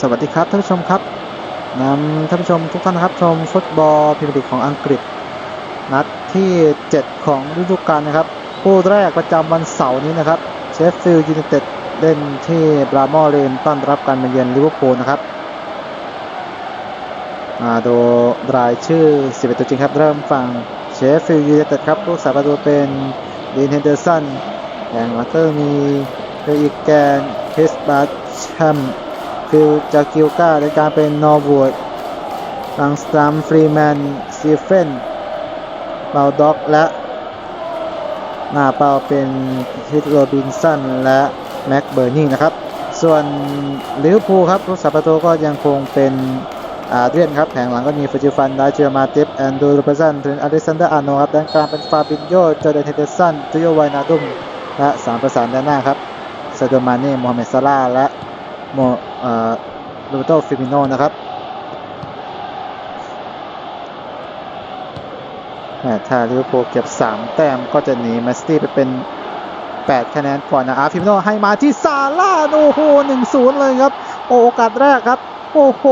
สวัสดีครับท่านผู้ชมครับนำท่านผู้ชมทุกท่านครับชมฟุตบอลพรีเมียร์ลีกของอังกฤษ นัดที่ 7 ของฤดูกาลนะครับคู่แรกประจำวันเสาร์นี้นะครับเชฟฟิลด์ยูไนเต็ดเล่นที่บรามเลนต้อนรับการมาเยือนลิเวอร์พูลนะครับมาดูรายชื่อ 11 ตัวจริงครับ เริ่มฟังเชฟฟิลด์ยูไนเต็ดครับผู้สาประตูเป็นดีนเฮนเดอร์สันแห่งลักเกอร์มีเดอีกแกนคริสบาร์แชม ฟิลจากกิลกาในการเป็นนอร์วูดลังสตามฟรีแมนซีเฟนเบลด็อกและหน้าเป้าเป็นฮิตโรบินสันและแม็กเบอร์นิงนะครับ ส่วนลิเวอร์พูลครับผู้สาประตูก็ยังคงเป็นอาเดรียนครับแผงหลังก็มีฟิจิฟันไดเจอร์มาติฟแอนดูรูเปซันถึงอเลซานเดอร์อาโนครับด้านกลางเป็นฟาบินโยจอร์แดนเฮเดสันตุโยไวนาดุมและสามประสานด้านหน้าครับซาโดมาเน่โมฮัมเหม็ดซาลาและโม โรเบโตฟิมิโนนะครับแหม่ถ้าลิเวอร์พูลเก็บ 3 แต้มก็จะหนีแมนซิตี้ไปเป็น 8 คะแนนก่อนนะอาร์ฟิมิโนให้มาที่ซาร่าโอ้โห1-0เลยครับ โอกาสแรกครับ โอ้โห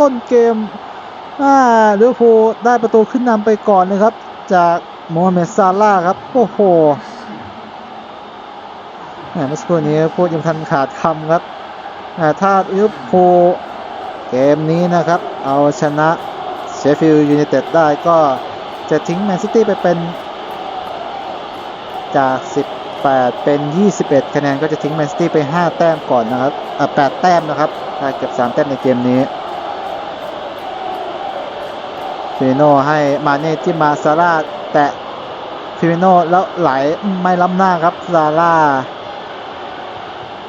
ต้นเกมอาลิเวอร์พูลได้ประตูขึ้นนำไปก่อนนะครับ จากโมฮัมเหม็ดซาร่าครับ โอ้โหแหมเมื่อสักครู่นี้พูดยังทันขาดคำครับ ถ้าลิเวอร์พูลเกมนี้นะครับ เอาชนะเชฟฟิลด์ยูไนเต็ดได้ก็จะทิ้งแมนซิตี้ไปเป็น จาก 18 เป็น 21 คะแนนก็จะทิ้งแมนซิตี้ไป 5 แต้มก่อนนะครับอ่า8แต้มนะครับถ้าเก็บ 3 แต้มในเกมนี้ฟิโนให้มาเน่ที่มาซาร่าแตะฟิโนแล้วไหลไม่ล้ำหน้าครับซาร่า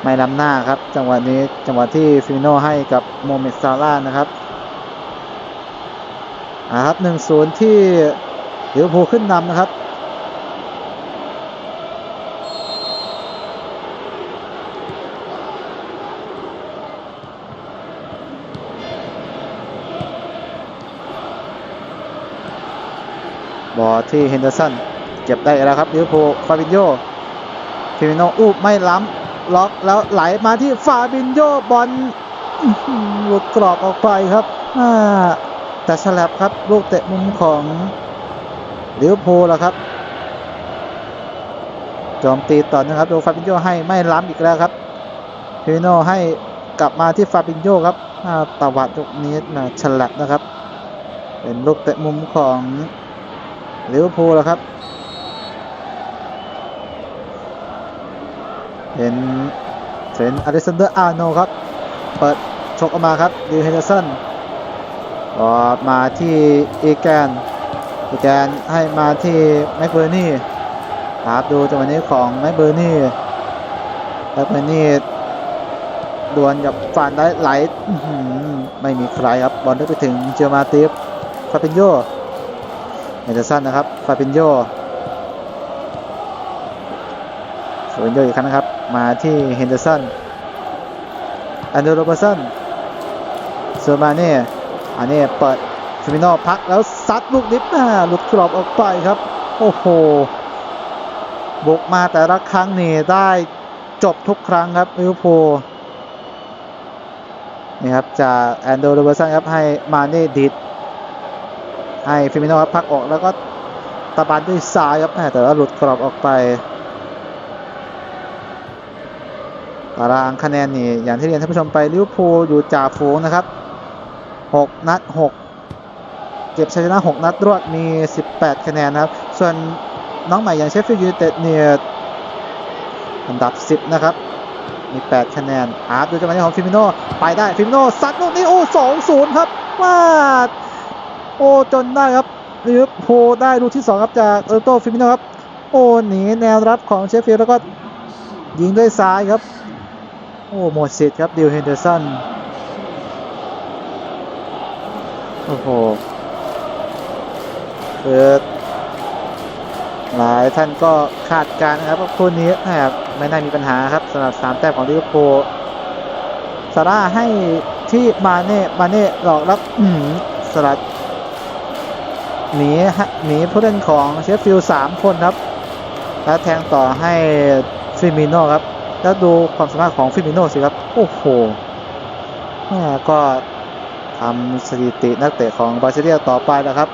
ไม่ล้ำหน้าครับ จังหวะนี้จังหวะที่ฟิมิโนให้กับโมเมดซาร่านะครับอ่าครับ1-0ที่ลิเวอร์พูลขึ้นนำนะครับบอลที่เฮนเดอร์สันเก็บได้แล้วครับลิเวอร์พูลฟาบินโยฟิมิโนอู้ไม่ล้ำ ล็อกแล้วไหลมาที่ฟาบินโยบอลหลุดกรอบออกไปครับแต่ฉลับครับลูกเตะมุมของลิเวอร์พูลแล้วครับโจมตีต่อนะครับโดฟาบินโยให้ไม่ล้ำอีกแล้วครับฟิโนให้กลับมาที่ฟาบินโยครับตวัดลูกนี้นะฉลับนะครับ เป็นลูกเตะมุมของลิเวอร์พูลแล้วครับ เห็นเทรนต์อเล็กซานเดอร์อาร์โนครับ เปิดชกออกมาครับดิวเฮนเดอร์สันออกมาที่อีแกนอีแกนให้มาที่แม็กเบอร์นี่ครับดูจังหวะนี้ของแม็กเบอร์นี่แม็กเบอร์นี่ดวลกับฟานได้ไหลไม่มีใครครับบอลได้ไปถึงเจอมาติฟฟาปินโยเฮนเดอร์สันนะครับฟาปินโยสวนโยอีกครั้งนะครับ มาที่เฮนเดอร์สันอันเดอร์โรเบอร์สันเซอร์มาเน่อันนี้เปิดฟิมิโนพักแล้วซัดลูกนิดหน้าหลุดกรอบออกไปครับ โอ้โห บุกมาแต่ละครั้งนี่ได้จบทุกครั้งครับลิเวอร์พูลนี่ครับจากแอนโดโรเบอร์สันครับให้มาเน่ดิดให้ฟิมิโนครับพักออกแล้วก็ตะบันด้วยซ้ายครับแหม่แต่ว่าหลุดกรอบออกไป ตารางคะแนนนี่อย่างที่เรียนท่านผู้ชมไปลิเวอร์พูลอยู่จ่าฝูงนะครับ 6 นัด 6 เก็บชัยชนะ 6 นัดรวดมี 18 คะแนนนะครับ ส่วนน้องใหม่อย่างเชฟฟิลด์ยูไนเต็ดเนี่ยอันดับ 10 นะครับ มี 8 คะแนนอาร์ตดูจังหวะนี้ของฟิมิโนไปได้ฟิมิโนซัดลูกนี้โอ้2-0ครับว่าโอ้จนได้ครับลิเวอร์พูลได้ลูกที่ 2 ครับจากเออโตฟิมิโนครับโอ้หนีแนวรับของเชฟฟิลด์แล้วก็ยิงด้วยซ้ายครับ โอ้หมดสิทธิ์ครับดิวเฮนเดอร์สันโอ้โหคือหลายท่านก็คาดการนะครับว่าคู่นี้นะครับไม่น่ามีปัญหาครับสำหรับ 3 แต้มของลิเวอร์พูลซาร่าให้ที่มาเน่มาเน่หลอกรับสลัดหนีฮะหนีผู้เล่นของเชฟฟิลด์สามคนครับ แล้วแทงต่อให้ฟิมิโน่ครับ แล้วดูความสามารถของฟิมิโน่สิครับ โอ้โหแม่ก็ทำสถิตินักเตะของบาร์เซเลียต่อไปแล้วครับ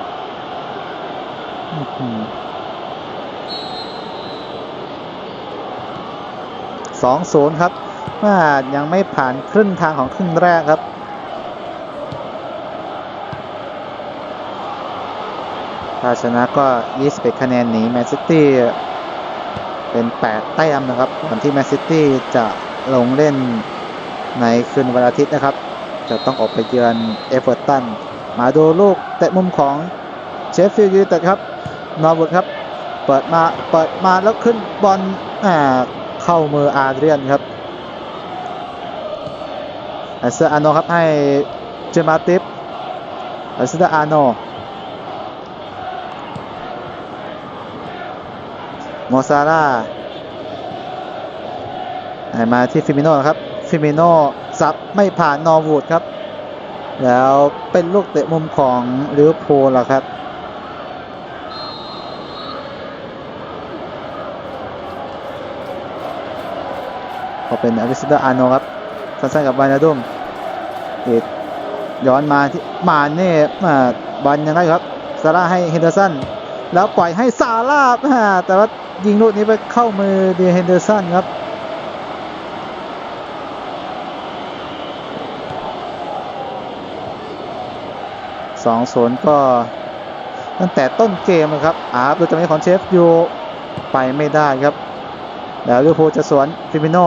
สองศูนย์ครับว่ายังไม่ผ่านครึ่งทางของครึ่งแรกครับ ถ้าชนะก็ 21 คะแนนหนีแมนซิตี้ เป็น 8 แต้มนะครับก่อนที่แมนซิตี้จะลงเล่นในคืนวันอาทิตย์นะครับ จะต้องออกไปเยือนเอเวอร์ตัน มาดูลูกเตะมุมของเชฟฟิลด์ยูไนเต็ดครับ นอร์วูดครับ เปิดมา เปิดมาแล้วขึ้นบอลเข้ามืออาเดรียนครับอัสเซอร์อาโนครับให้เจมาติฟอัสเซอร์อาโน โมซาร่าให้มาที่ฟิมิโน่ครับ ฟิมิโน่ซับไม่ผ่านนอร์วูดครับ แล้วเป็นลูกเตะมุมของลิเวอร์พูลล่ะครับก็เป็นอลิสเดอร์อาโนครับสั้นๆกับวานาดุมอีย้อนมาที่มาเน่มาบอลยังไงครับซาร่าให้เฮนเดอร์สัน แล้วปล่อยให้ซาร่าอ่าแต่ว่ายิงลูกนี้ไปเข้ามือเดียเฮนเดอร์สันครับสองศูนย์ก็ตั้งแต่ต้นเกมนะครับอาบโดยจังหวะของเชฟอยู่ไปไม่ได้ครับ แล้วลิเวอร์พูลจะสวนฟิมิโน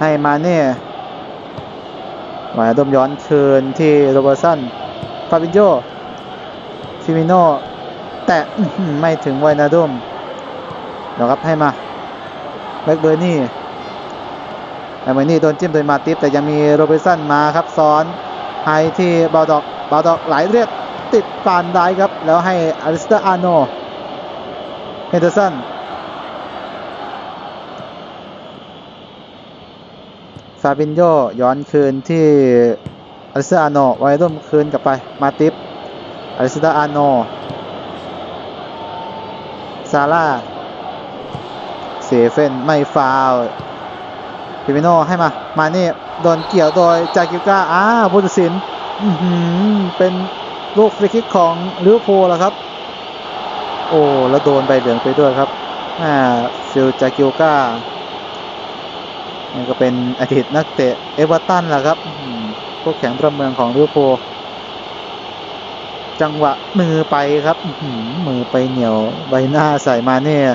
ให้มาเน่หมายดมย้อนคืนที่โรเบอร์สันฟาบินโยฟิมิโน แต่ไม่ถึงไวนาดุมเดี๋ยวครับให้มาแบ็กเบอร์นี่แบ็กเบอร์นี่โดนจิ้มโดยมาติฟแต่ยังมีโรเบร์สันมาครับซ้อนให้ที่บาดอกบาดอกไหลเรียกติดปานได้ครับ แล้วให้อลิสเตอร์อาโนเฮนเดอร์สันฟาบินโยย้อนคืนที่อลิสเตอร์อาโนไวนาดุมคืนกลับไปมาติฟอลิสเตอร์อาโน ซาร่าเซเฟนไม่ฟาวพิมิโนให้มา มาเน่โดนเกี่ยวโดยจากิวกาอ้าพุทธศิลป์เป็นลูกฟรีคิกของลิเวอร์พูลแล้วครับ โอ้แล้วโดนใบเหลืองไปด้วยครับอ่าฟิลจากิวกานี่ก็เป็นอดีตนักเตะเอเวอร์ตันแหละครับพวกแข็งประเมืองของลิเวอร์พูล จังหวะมือไปครับมือไปเหนียวใบหน้าใส่มาเนี่ย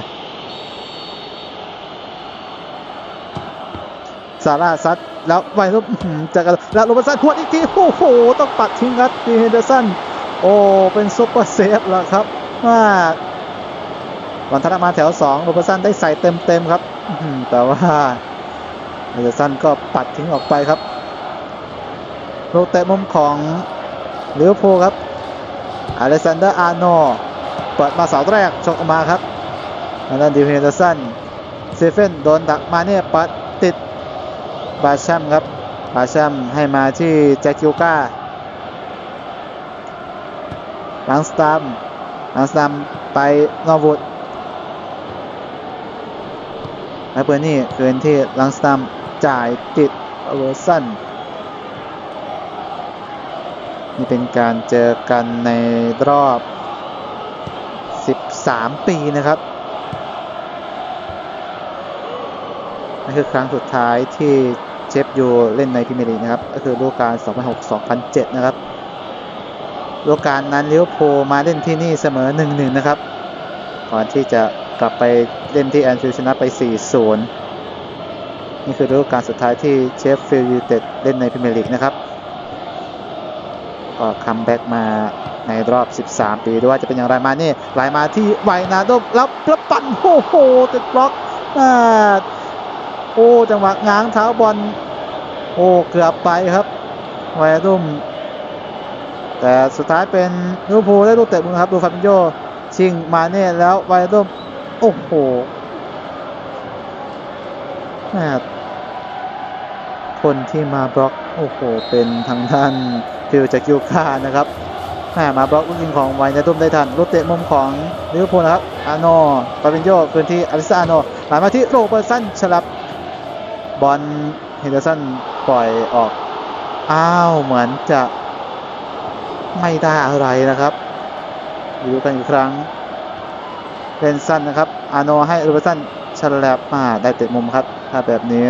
ซาร่าซัดแล้วไวรุปจากแล้วโรเบร์ตสันพวดอีกทีโอ้โหต้องปัดทิ้งครับดีเฮนเดอร์สันโอ้เป็นซุปเปอร์เซฟแล้วครับว่าวันทัดมาแถว2โรเบร์ตสันได้ใส่เต็มๆครับแต่ว่าเฮนเดอร์สันก็ปัดทิ้งออกไปครับลูกเตะมุมของลิเวอร์พูลครับ อเล็กซานเดอร์อาร์โนเปิดมาเสาแรกชกออกมาครับทางด้นดิวเฮนเดอร์สันเซเฟนโดนดักมาเนี่ยปัดติดบาแชมครับบาแชมให้มาที่แจ็คคิวกาลังสตามลังสตามไปนอวูดแล้วเปิดนี่คืนที่ลังสตามจ่ายติดโรสัน นี่เป็นการเจอกันในรอบ 13 ปีนะครับนั่นคือครั้งสุดท้ายที่เชฟยูเล่นในพรีเมียร์ลีกนะครับ ก็คือฤดูกาล 2006-2007 นะครับฤดูกาลนั้นลิเวอร์พูลมาเล่นที่นี่เสมอ 1-1 นะครับ ก่อนที่จะกลับไปเล่นที่แอนฟิลด์ชนะไป 4-0 นี่คือฤดูกาลสุดท้ายที่เชฟฟิลด์ยูไนเต็ดเล่นในพรีเมียร์ลีกนะครับ ก็คัมแบ็กมาในรอบ 13 ปีด้วยว่าจะเป็นอย่างไรมานี่ไหลมาที่ไวนาโดมแล้วแล้วปั่นโอ้โหติดบล็อกอ่โอ้จังหวะง้างเท้าบอลโอ้เกือบไปครับไวนาโดมแต่สุดท้ายเป็นลิเวอร์พูลได้ลูกเตะมุมครับดูฟาบินโยชิงมาเน่แล้วไวนาโดมโอ้โหแม่คนที่มาบล็อกโอ้โหเป็นทางด้าน ฟิลจากยูคานะครับมาบล็อกลูกยิงของไวนาดุมได้ทันลูกเตะมุมของลิเวอร์พูลนะครับอาโนปาเปนโยคืนที่อลิซาอาโนหลายมาที่โรเบอร์สันฉลับบอลเฮนเดอร์สันปล่อยออก อ้าวเหมือนจะไม่ได้อะไรนะครับดูกันอีกครั้งเป็นสั้นนะครับ อาโนให้โรเบอร์สันฉลับมาได้เตะมุมครับ ถ้าแบบนี้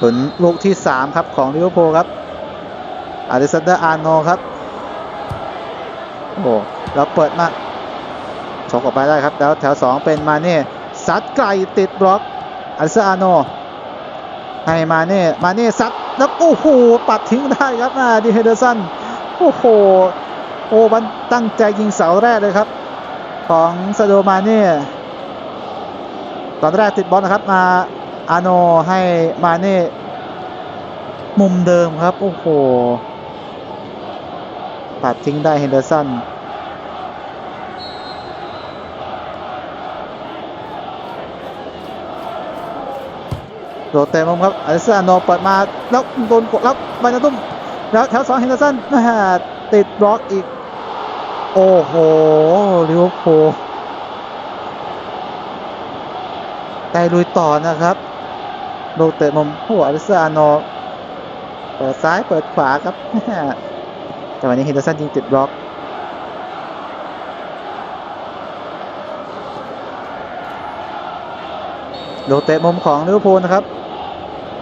ผลลูกที่ 3 ครับของลิเวอร์พูลครับอาริสันเดอร์อาร์โนครับโอ้เราเปิดมาชกออกไปได้ครับ แล้วแถว 2 เป็นมาเน่ซัดไกลติดบล็อกอาริสันอาร์โนให้มาเน่มาเน่ซัดแล้วโอ้โหปัดทิ้งได้ครับอาดีเฮเดอร์สันโอ้โหโอ้มันตั้งใจยิงเสาแรกเลยครับ ของซาโดมาเน่ตอนแรกติดบอลนะครับมา อาโนให้มาเน่มุมเดิมครับ โอ้โหปัดทิ้งได้เฮนเดอร์สันโดดเตะมุมครับอลิซานโนเปิดมาแล้วโดนกดแล้วบานาตุ้มแล้วแถวสองเฮนเดอร์สันแม่ติดบล็อกอีก โอ้โหลิเวอร์พูลได้ลุยต่อนะครับ โดดเตะมุมหัวอลิซาโนเปิดซ้ายเปิดขวาครับแต่วันนี้เฮนเดอร์สันยิงติดบล็อกโดดเตะมุมของลิเวอร์พูลนะครับ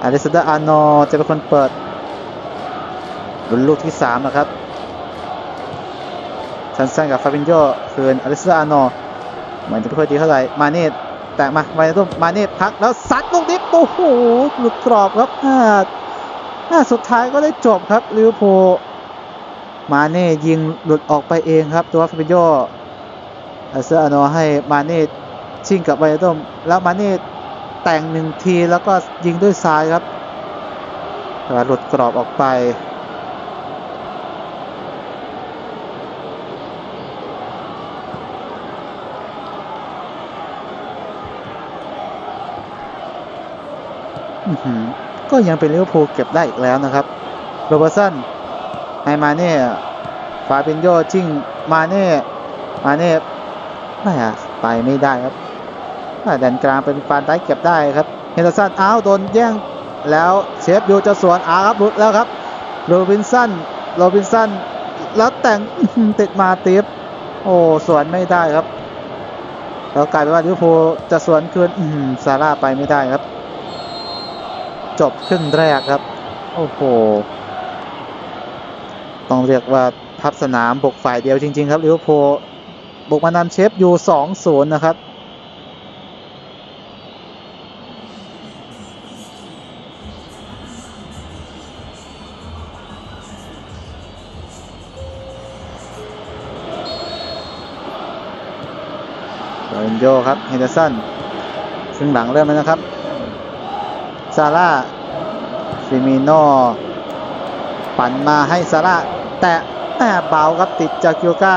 อลสซาดาอาโนจะเป็นคนเปิดลุ้นลูกที่3นะครับสั้นกับฟาบินโยคืนอลสซาดาอาโนเหมือนจะไม่ค่อยดีเท่าไหร่มาเน่แตะมาไว้ตุ้มมาเน่พักแล้วซัดลูกนี้ โอ้โหหลุดกรอบครับอ่าอ่าสุดท้ายก็ได้จบครับลิเวอร์พูลมาเน่ยิงหลุดออกไปเองครับ ตัวฟาบิโยอเซอร์อโนให้มาเน่ชิงกับไวตุ้มแล้วมาเน่แต่งหนึ่งทีแล้วก็ยิงด้วยซ้ายครับแต่หลุดกรอบออกไป อื้อหือ ก็ยังเป็นลิเวอร์พูลเก็บได้อีกแล้วนะครับโรเบอร์สันให้มาเน่ฟาบินโยจิ้งมาเน่มาเน่ไม่อะไปไม่ได้ครับแดนกลางเป็นฟานได้เก็บได้ครับเฮนเดอร์สันอ้าวโดนแย่งแล้วเชฟยูจะสวนอาครับหลุดแล้วครับโรบินสันโรบินสันแล้วแต่งติดมาติฟโอ้สวนไม่ได้ครับ แล้วกลายเป็นว่าลิเวอร์พูลจะสวนคืนซาร่าไปไม่ได้ครับ จบครึ่งแรกครับ โอ้โห ต้องเรียกว่าพับสนามบกฝ่ายเดียวจริง ๆ ครับลิเวอร์พูลบุกมานำเชฟยู2-0นะครับโรนโยครับเฮนเดอร์สันซึ่งหลังเริ่มแล้วนะครับ ซาร่าฟิมิโนปั่นมาให้ซาร่าแตะแอบเบาครับติดจากกิโอก้า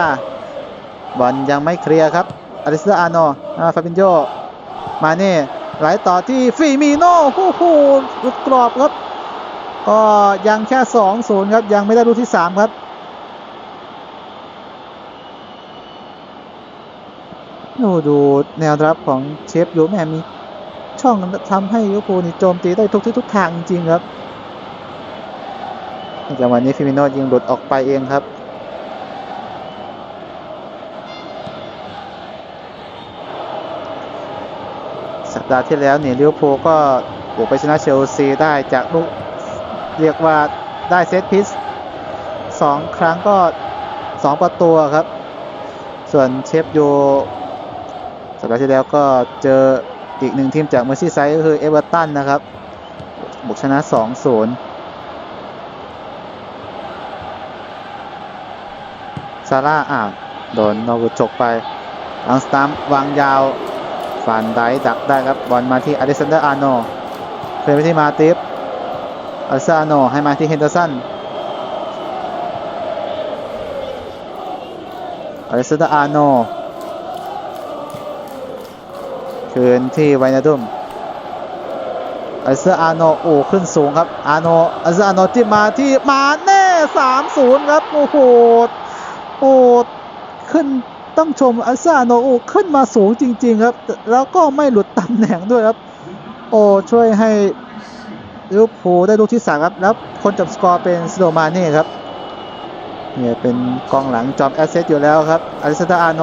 บอลยังไม่เคลียร์ครับอลิสซาอาโน่ฟาบินโยมาเน่ไหลต่อที่ฟิมิโน่โอ้โหหลุดกรอบครับก็ยังแค่ 2-0 ครับ ยังไม่ได้ลูกที่ 3 ครับโอ้ดูแนวรับของเชฟยูแม่มี ช่องทำให้ลิเวอร์พูลนี่โจมตีได้ทุกที่ทุกทางจริงครับจังหวะนี้ฟิมิโนยิงหลุดออกไปเองครับสัปดาห์ที่แล้วเนี่ยลิเวอร์พูลก็บุกไปชนะเชลซีได้จากลูกเรียกว่าได้เซตพิสสองครั้งก็สองประตูครับ ส่วนเชฟโยสัปดาห์ที่แล้วก็เจอ อีกหนึ่งทีมจากเมอร์ซีไซด์ก็คือเอเวอร์ตันนะครับบุกชนะ 2-0 ซาร่าอ่าวโดนนอร์วูดฉกไปลังสตามวางยาวฟันไดดักได้ครับ บอลมาที่อเล็กซานเดอร์อาร์โนเคลื่อนไปที่มาติฟอลิซาร์โนให้มาที่เฮนเดอร์สันอเล็กซานเดอร์อาร์โน คืนที่ไวนาดุมอัเซอร์อาโนโอ้ขึ้นสูงครับ อาโนอัเซอร์อาโนจิ้มมาที่มาแน่3-0ครับ โอ้โหโอ้ขึ้นต้องชมอัลซาโนโอขึ้นมาสูงจริง ๆ ครับ แล้วก็ไม่หลุดตำแหน่งด้วยครับ โอ้ช่วยให้ลิเวอร์พูลได้ลูกที่สามครับ แล้วคนจบสกอร์เป็นสโดมาเน่ครับเนี่ยเป็นกองหลังจอมแอสเซทอยู่แล้วครับอลิซาดาอาโน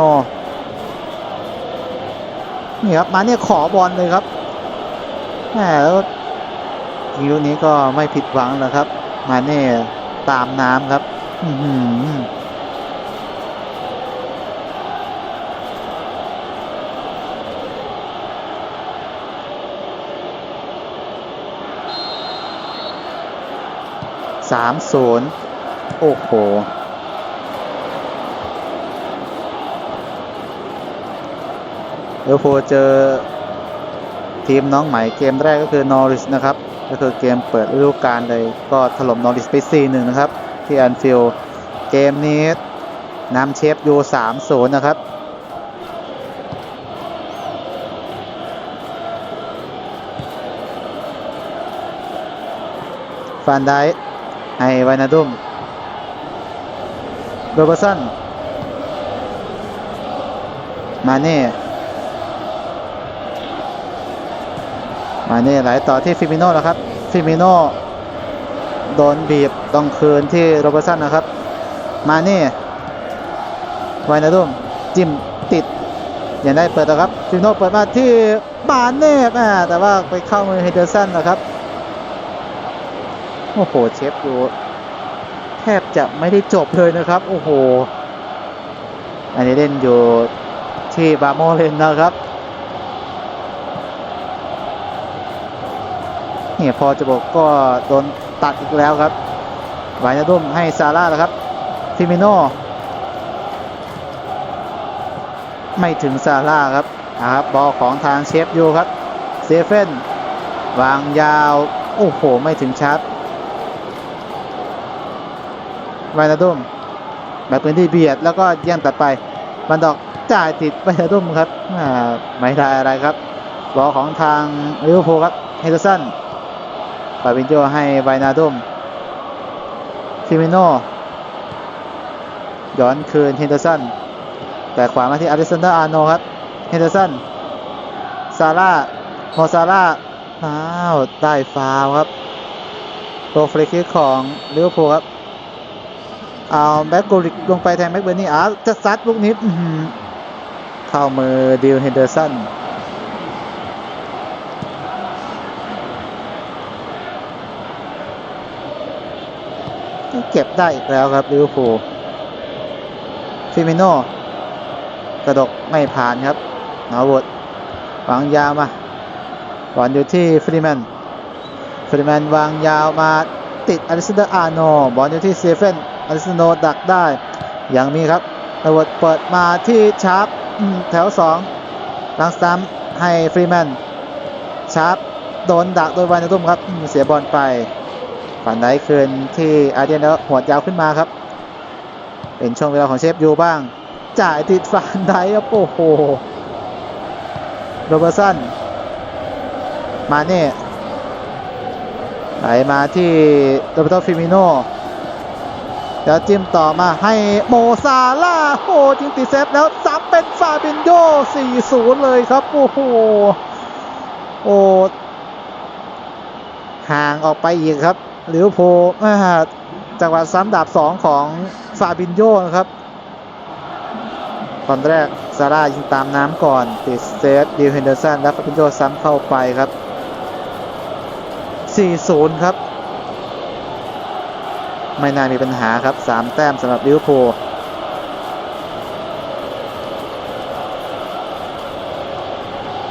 นี่ครับมาเนี่ยขอบอลเลยครับแหมแล้วทีลูกนี้ก็ไม่ผิดหวังแล้วครับ มาเน่ตามน้ำครับ อื้อหือสามศูนย์โอ้โห เดี๋ยวโฟลเจอทีมน้องใหม่เกมแรกก็คือนอริสนะครับ ก็คือเกมเปิดฤดูกาลเลยก็ถล่มนอริสไป4-1นะครับ ที่แอนฟิลด์เกมนี้นำเชฟยู3-0นะครับฟานไดค์ให้ไวนาดุมโรเบอร์สันมาเน่ มาเนี่ไหลต่อที่ฟิมิโน่แล้วครับ ฟิมิโน่โดนบีบต้องคืนที่โรเบอร์สันนะครับ มาเนี่ไวนาดุมจิ้มติดยังได้เปิดนะครับ ฟิมิโน่เปิดมาที่มาเน่แม่แต่ว่าไปเข้ามือเฮเดอร์สันนะครับ โอ้โหเชฟดูแทบจะไม่ได้จบเลยนะครับ โอ้โห อันนี้เล่นอยู่ที่บาโมเลนนะครับ นี่ยพอจะบอกก็โดนตัดอีกแล้วครับไวนาดุมให้ซาร่าแล้วครับฟิมิโน่ไม่ถึงซาร่าครับนะครับบอลของทางเชฟยูครับเซเฟนวางยาว โอ้โห ไม่ถึงชาร์จไวนาดุมแบบพื้นที่เบียดแล้วก็ย่งตัดไป บันดอกจ่ายติดไวนาดุมครับไม่ได้อะไรครับ บอลของทางลิเวอร์พูลครับเฮเดอร์สัน ฟาบินโยให้ไวนาดุมฟิมิโน่ย้อนคืนเฮนเดอร์สัน แต่ขวามาที่อเล็กซานเดอร์อาร์โนครับ เฮนเดอร์สัน ซาร่าโมซาร่าอ้าวได้ฟาวครับโปรฟรีคิกของลิเวอร์พูลครับ เอาแบ็กโกลิกลงไปแทนแบ็กเบอร์นี่อ้าวจะซัดลูกนี้เข้ามือดิวเฮนเดอร์สัน เก็บได้อีกแล้วครับลิเวอร์พูลฟิมิโน่กระดกไม่ผ่านครับนอวดวางยาวมาบอลอยู่ที่ฟรีแมนฟรีแมนวางยาวมาติดอลิซเดอร์อาโนบอลอยู่ที่เซเฟนอลิซโนดักได้อยังมีครับนอวดเปิดมาที่ชาร์ปแถว2ลังสตัมให้ฟรีแมนชาร์ปโดนดักโดยวานตุ้มครับเสียบอลไป ฝันไดคืนที่อาร์เดียนแล้วหัวยาวขึ้นมาครับ เป็นช่วงเวลาของเชฟยูบ้าง จ่ายติดฝันไดครับโอ้โหโรเบอร์สันมาเน่ไหลมาที่โรเบโตฟิมิโน่แล้วจิ้มต่อมาให้โมซาล่าโอ้จิงติดเซฟแล้วซ้ำเป็นฟาบินโย4-0 เลยครับ โอ้โหโอ้ห่างออกไปอีกครับ ลิเวอร์พูลจังหวะซ้ำดาบสองของฟาบินโยนะครับตอนแรกซาร่ายิงตามน้ำก่อน ติดเซฟดิวเฮนเดอร์สันแล้วฟาบินโยซ้ำเข้าไปครับ 4-0 ครับ ไม่น่ามีปัญหาครับ 3 แต้มสำหรับลิเวอร์พูล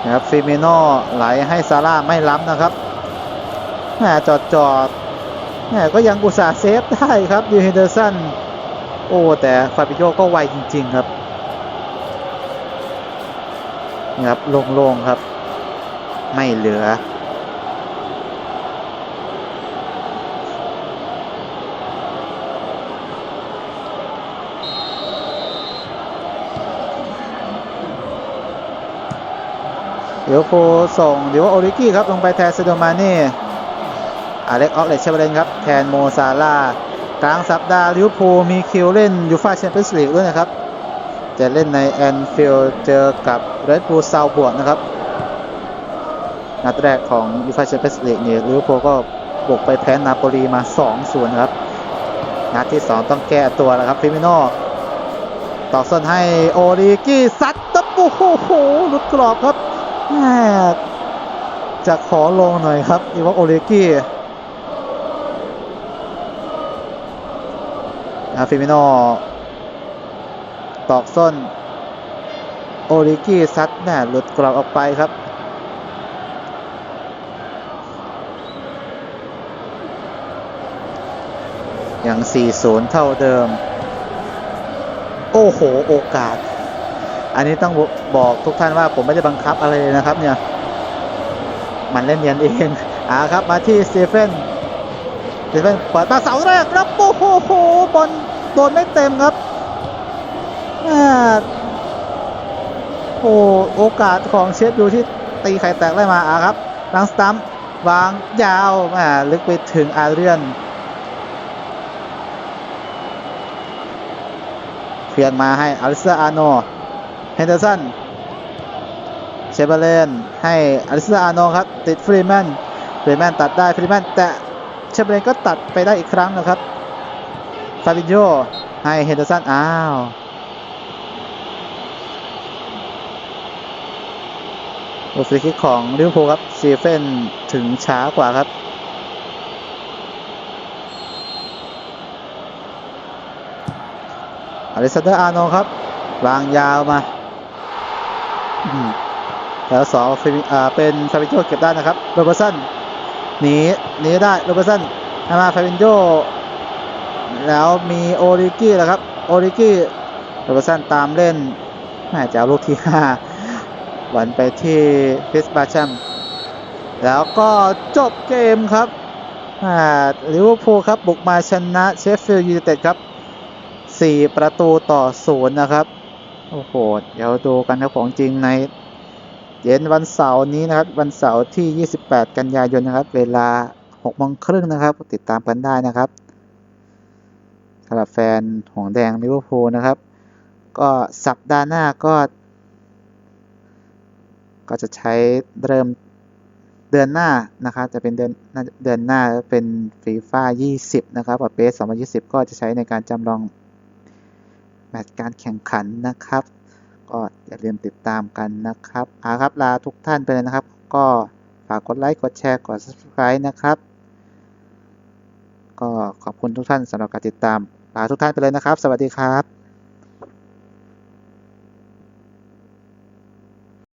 นะครับฟิเมโน่ไหลให้ซาร่าไม่ล้ำนะครับแหมจอดจอด ก็ยังอุตส่าห์เซฟได้ครับดิวเฮนเดอร์สันโอ้แต่ฟาบิโยก็ไวจริง ๆ ครับนี่ครับโล่งๆครับ ไม่เหลือ เดี๋ยวโฟส่งเดี๋ยวโอริกี้ครับลงไปแทนเซโดมาเน่ อเล็กออกเลตเชเบเลนครับแทนโมซาลากลางสัปดาห์ลิวพูมีคิวเล่นยูฟ่าแชมเปี้ยนส์ลีกด้วยนะครับ จะเล่นในแอนฟิลด์เจอกับเรดบูลซาวบวกนะครับ นัดแรกของยูฟ่าแชมเปี้ยนส์ลีกเนี่ยลิวพูก็บุกไปแพ้นาโปลีมา 2-0นครับ นัดที่ 2 ต้องแก้ตัวแล้วครับฟิมิโน่ต่อส้นให้โอริกี้ซัดตะปูโอ้โหหลุดกรอบครับจะขอลงหน่อยครับอีวอกโอริกี้ นะฟิมิโน่ตอกส้น โอริกี้ซัดแหม่หลุดกรอบออกไปครับยัง4-0 เท่าเดิม โอ้โห โอกาส อันนี้ต้องบอกทุกท่านว่าผมไม่ได้บังคับอะไรเลยนะครับเนี่ย มันเล่นเนียนเองอ่าครับ มาที่สตีเฟน เฟนเปิดมาเสาแรกครับโอ้โหบอลโดนไม่เต็มครับอ่โอ้โอกาสของเชฟดูที่ตีไข่แตกได้มาอ่าครับลังสตัมวางยาวอ่าลึกไปถึงอาเรียนเพียนมาให้อลิสซาอาโนเฮนเดอร์สันเชเบเลนให้อลิสซาอาโนครับ ติดฟรีแมนฟรีแมนตัดได้ฟรีแมนแต่ เชเบเลนก็ตัดไปได้อีกครั้งนะครับฟาบินโยให้เฮนเดอร์สันอ้าวลูกฟรีคิกของลิเวอร์พูลครับซีเฟนถึงช้ากว่าครับอเลสซานเดอร์อาร์โนครับ วางยาวมาแล้วสองเป็นฟาบิโจเก็บได้นะครับโรเบอร์สัน หนีหนีได้โรเบอร์สันมาฟาบินโจแล้วมีโอริกี้แล้วครับ โอริกี้โรเบอร์สันตามเล่นแม่จะเอาลูกที่ห้าหวันไปที่ฟิสบาชัมแล้วก็จบเกมครับอ่าลิเวอร์พูลครับ บุกมาชนะเชฟฟิลด์ยูไนเต็ดครับสี่ประตูต่อศูนย์นะครับ โอ้โห เดี๋ยวดูกันครับของจริงใน เย็นวันเสาร์นี้นะครับ วันเสาร์ที่ 28 กันยายนนะครับ เวลา6โมงครึ่งนะครับ ติดตามกันได้นะครับสำหรับแฟนหงแดงลิเวอร์พูลนะครับ ก็สัปดาห์หน้าก็ ก็จะใช้เริ่มเดือนหน้านะครับจะเป็นเดือนเดือนหน้าเป็นฟีฟ่า20 นะครับกับเบส2020 ก็จะใช้ในการจำลองแมตช์การแข่งขันนะครับ ก็อย่าลืมติดตามกันนะครับอาครับลาทุกท่านไปเลยนะครับ ก็ฝากกดไลค์กดแชร์กด subscribe นะครับ ก็ขอบคุณทุกท่านสำหรับการติดตามลาทุกท่านไปเลยนะครับ สวัสดีครับ